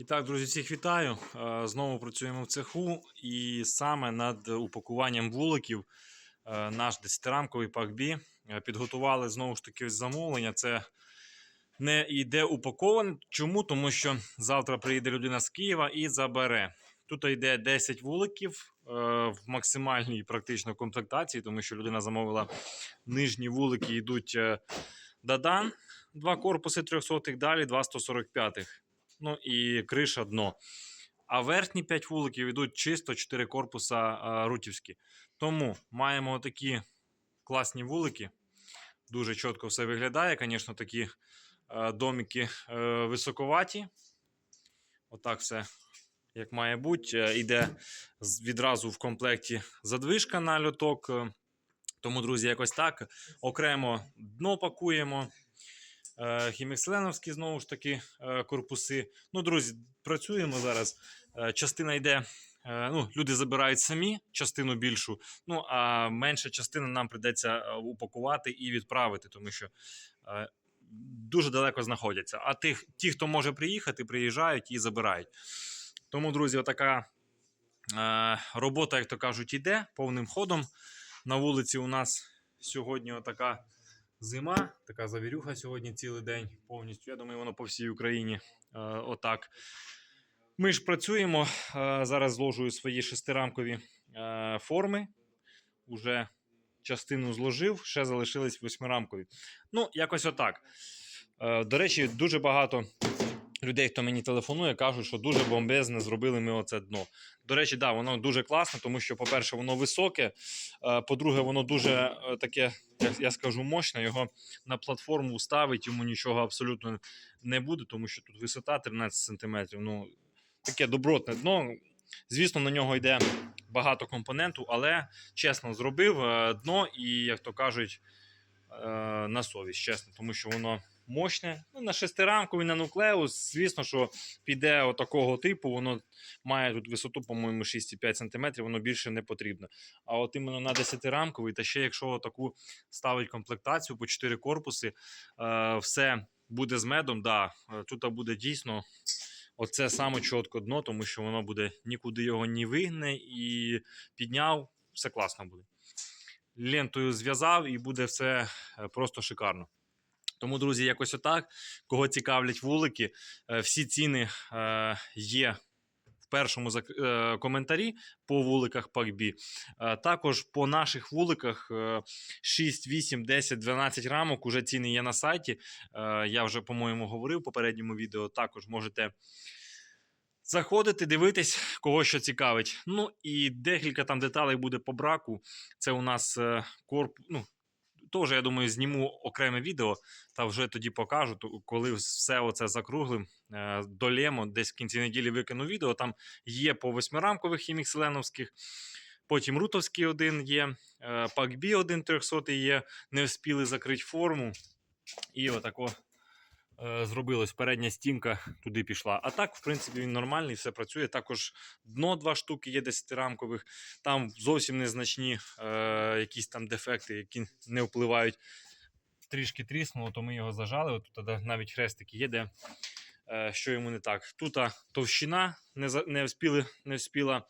І так, друзі, всіх вітаю. Е, Знову працюємо в цеху, і саме над упакуванням вуликів е, наш 10-рамковий пак Бі е, підготували знову ж таки замовлення. Це не йде упаковане. Чому? Тому що завтра приїде людина з Києва і забере. Тут йде 10 вуликів в максимальній практично комплектації, тому що людина замовила нижні вулики, йдуть Дадан, два корпуси 300 далі, два 145-х ну і криша дно. А верхні 5 вуликів йдуть чисто 4 корпуса рутівські. Тому маємо такі класні вулики. Дуже чітко все виглядає. Звісно, такі а, домики е, високоваті. Отак все, як має бути. Е, Іде відразу в комплекті задвижка на льоток. Е, Тому, друзі, якось так. Окремо дно пакуємо. Е, Хімікселеновські знову ж таки е, корпуси. Ну, друзі, працюємо зараз. Е, Частина йде. е, Ну, люди забирають самі частину більшу, ну а менша частина нам прийдеться е, упакувати і відправити, тому що е, дуже далеко знаходяться. А тих, ті, хто може приїхати, приїжджають і забирають. Тому, друзі, отака е, робота, як то кажуть, іде повним ходом. На вулиці у нас сьогодні отака зима, така завірюха сьогодні цілий день повністю. Я думаю, воно по всій Україні е, отак. Ми ж працюємо. Е, зараз зложую свої шестирамкові е, форми. Уже частину зложив, ще залишились восьмирамкові. Ну, якось отак. Е, до речі, дуже багато людей, хто мені телефонує, кажуть, що дуже бомбезне зробили ми оце дно. До речі, да, воно дуже класне, тому що, по-перше, воно високе. е, По-друге, воно дуже е, таке, як я скажу, мощне. Його на платформу ставить, йому нічого абсолютно не буде, тому що тут висота 13 см. Ну, таке добротне дно. Звісно, на нього йде багато компоненту, але чесно зробив е, дно і, як то кажуть, на совість, чесно, тому що воно мощне. Ну, на шестирамковий, на нуклеус, звісно, що піде отакого типу, воно має тут висоту, по-моєму, 6,5 см, воно більше не потрібно. А от іменно на 10-рамковий, та ще якщо таку ставить комплектацію по 4 корпуси, е, все буде з медом, да, е, тут буде дійсно. Оце саме чітко дно, тому що воно буде нікуди його не вигне і підняв, все класно буде. Лентою зв'язав і буде все е, просто шикарно. Тому, друзі, якось отак. Кого цікавлять вулики, е, всі ціни е, є першому е, коментарі по вуликах. Е, Також по наших вуликах е, 6, 8, 10, 12 рамок. Уже ціни є на сайті. Я вже, по-моєму, говорив в попередньому відео. Також можете заходити, дивитись, кого що цікавить. Ну і декілька там деталей буде по браку. Це у нас корпус. Ну, Теж, я думаю, зніму окреме відео та вже тоді покажу, коли все оце закруглим. е, Долємо, десь в кінці неділі викину відео. Там є по восьмирамкових хімікселеновських, потім рутовський один є, е, пакбі один 300 є, не вспіли закрити форму. І отако зробилось. Передня стінка туди пішла. А так, в принципі, він нормальний, все працює. Також дно два штуки є 10-рамкових. Там зовсім незначні е, якісь там дефекти, які не впливають. Трішки тріснуло, то ми його зажали. От тут навіть хрестики є, де е, що йому не так. Тут товщина не, не, вспіли, не вспіла е,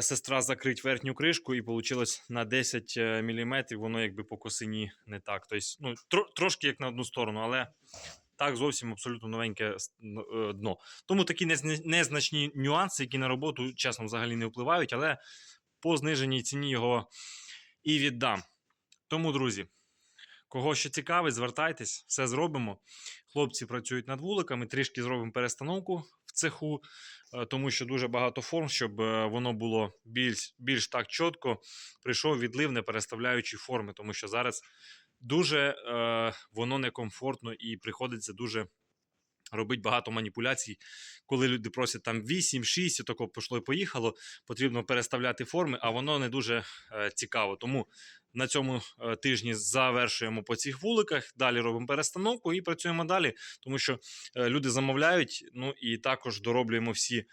сестра закрити верхню кришку, і вийшло на 10 мм, воно якби по косині не так. Тобто, ну, тро, трошки як на одну сторону, але так зовсім абсолютно новеньке е, дно. Тому такі незначні нюанси, які на роботу чесно взагалі не впливають, але по зниженій ціні його і віддам. Тому, друзі, кого ще цікавить, звертайтесь, все зробимо. Хлопці працюють над вуликами, трішки зробимо перестановку в цеху, е, тому що дуже багато форм, щоб е, воно було більш, більш так чітко. Прийшов відлив, не переставляючи форми, тому що зараз дуже е, воно некомфортно і приходиться дуже робити багато маніпуляцій. Коли люди просять там 8, 6, тако пішло і поїхало, потрібно переставляти форми, а воно не дуже е, цікаво. Тому на цьому е, тижні завершуємо по цих вуликах. Далі робимо перестановку і працюємо далі, тому що е, люди замовляють. Ну і також дороблюємо всі.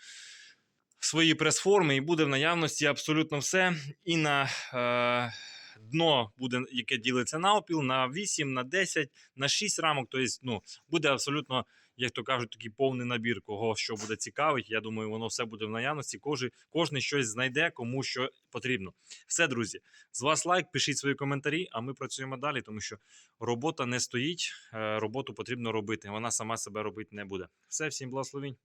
Свої прес-форми, і буде в наявності абсолютно все. І на е, дно буде, яке ділиться на опіл, на 8, на 10, на 6 рамок. Тобто, ну, буде абсолютно як то кажуть, такий повний набір, кого що буде цікавить. Я думаю, воно все буде в наявності. Кожен, кожен щось знайде, кому що потрібно. Все, друзі, з вас лайк, пишіть свої коментарі, а ми працюємо далі, тому що робота не стоїть, е, роботу потрібно робити. Вона сама себе робити не буде. Все, всім благословінь.